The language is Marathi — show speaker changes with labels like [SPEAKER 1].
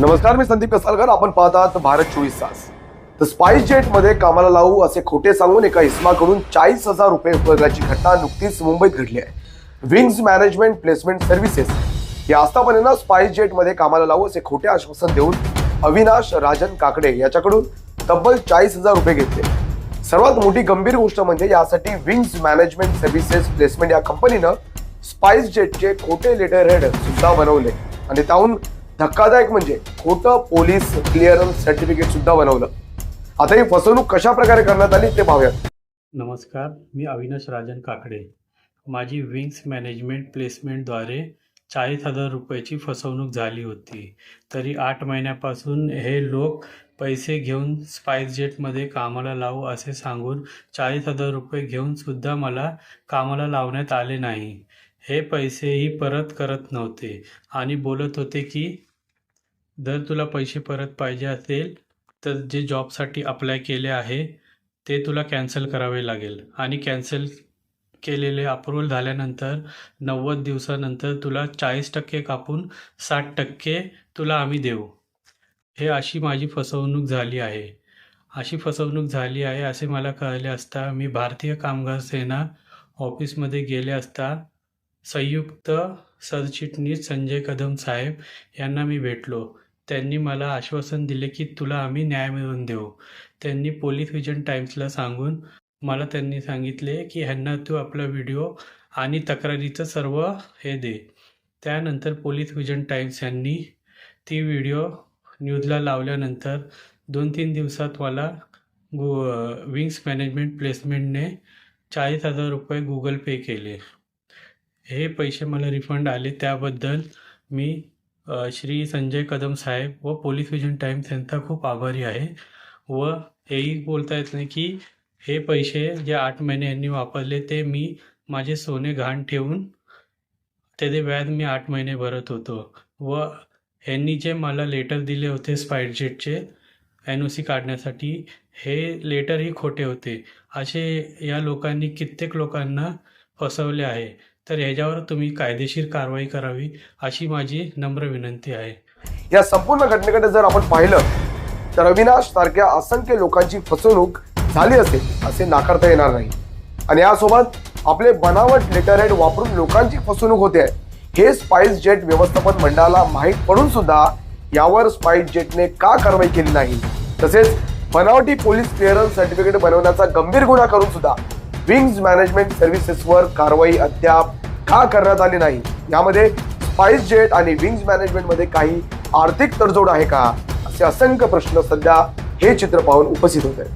[SPEAKER 1] नमस्कार मी संदीप कसालकर आपण पाहतात भारत चोवीस तास. तर स्पाइस जेटमध्ये कामाला लावू असे खोटे सांगून एका इस्माकडून चाळीस हजार रुपये उपयोगाची घटना नुकतीच मुंबईत घडली आहे. विंग्स मॅनेजमेंट प्लेसमेंट सर्व्हिसेस या आस्थापनेनं स्पाइस जेटमध्ये कामाला लावू असे खोटे आश्वासन देऊन अविनाश राजन काकडे याच्याकडून तब्बल चाळीस हजार रुपये घेतले. सर्वात मोठी गंभीर गोष्ट म्हणजे यासाठी विंग्स मॅनेजमेंट सर्व्हिसेस प्लेसमेंट या कंपनीनं स्पाइस जेटचे खोटे लेटर हेड सुद्धा बनवले. आणि त्याहून धक्कादायक म्हणजे खोटं पोलीस क्लिअरन्स सर्टिफिकेट सुद्धा बनवलं. आता ही फसवणूक कशा प्रकारे करण्यात आली ते पाहूयात.
[SPEAKER 2] नमस्कार मी अविनाश राजन काकडे. माझी विंग्स मॅनेजमेंट प्लेसमेंटद्वारे चाळीस हजार रुपयाची फसवणूक झाली होती. तरी आठ महिन्यापासून हे लोक पैसे घेऊन स्पाइस जेटमध्ये कामाला लावू असे सांगून चाळीस हजार रुपये घेऊन सुद्धा मला कामाला लावण्यात आले नाही. हे पैसेही परत करत नव्हते आणि बोलत होते की जर तुला पैसे परत पाहिजे असेल तर जे जॉबसाठी अप्लाय केले आहे ते तुला कॅन्सल करावे लागेल. आणि कॅन्सल केलेले अप्रूव्हल झाल्यानंतर नव्वद दिवसानंतर तुला चाळीस टक्के कापून साठ टक्के तुला आम्ही देऊ. हे अशी माझी फसवणूक झाली आहे. अशी फसवणूक झाली आहे असे मला कळले असता मी भारतीय कामगार सेना ऑफिसमध्ये गेले असता संयुक्त सरचिटणीस संजय कदम साहेब यांना मी भेटलो. त्यांनी मला आश्वासन दिले की तुला आम्ही न्याय मिळवून देऊ. त्यांनी पोलीस विजन टाइम्सला सांगून मला त्यांनी सांगितले की ह्यांना तू आपला व्हिडिओ आणि तक्रारीचं सर्व हे दे. त्यानंतर पोलीस विजन टाइम्स यांनी ती व्हिडिओ न्यूजला लावल्यानंतर दोन तीन दिवसात मला गु विंग्स मॅनेजमेंट प्लेसमेंटने चाळीस हजार रुपये गुगल पे केले. हे पैसे मला रिफंड आले. त्याबद्दल मी श्री संजय कदम साहेब व पोलीस विजन टाईम यांचा खूप आभारी आहे. व हेही बोलता येत नाही की हे पैसे जे आठ महिने यांनी वापरले ते मी माझे सोने घाण ठेवून त्याचे व्याज मी आठ महिने भरत होतो. व ह्यांनी जे मला लेटर दिले होते स्पायडजेटचे एन ओ सी काढण्यासाठी हे लेटरही खोटे होते. असे या लोकांनी कित्येक लोकांना फसवले आहे. तर ह्याच्यावर तुम्ही कायदेशीर कारवाई करावी अशी माझी नम्र विनंती आहे.
[SPEAKER 1] या संपूर्ण घटनेकडे जर आपण पाहिलं तर अविनाश सारख्या असंख्य लोकांची फसवणूक झाली असेल असे नाकारता येणार नाही. आणि यासोबत आपले बनावट लेटर हेड वापरून लोकांची फसवणूक होते. आहे हे स्पाइस जेट व्यवस्थापन मंडळाला माहीत पडून सुद्धा यावर स्पाइस जेटने का कारवाई केली नाही? तसेच बनावटी पोलीस क्लिअरन्स सर्टिफिकेट बनवण्याचा गंभीर गुन्हा करून सुद्धा विंग्स मॅनेजमेंट सर्व्हिसेसवर कारवाई अद्याप का करण्यात आली नाही? यामध्ये स्पाइस जेट आणि विंग्स मॅनेजमेंटमध्ये काही आर्थिक तडजोड आहे का? असे असंख्य प्रश्न सध्या हे चित्र पाहून उपस्थित होत. आहेत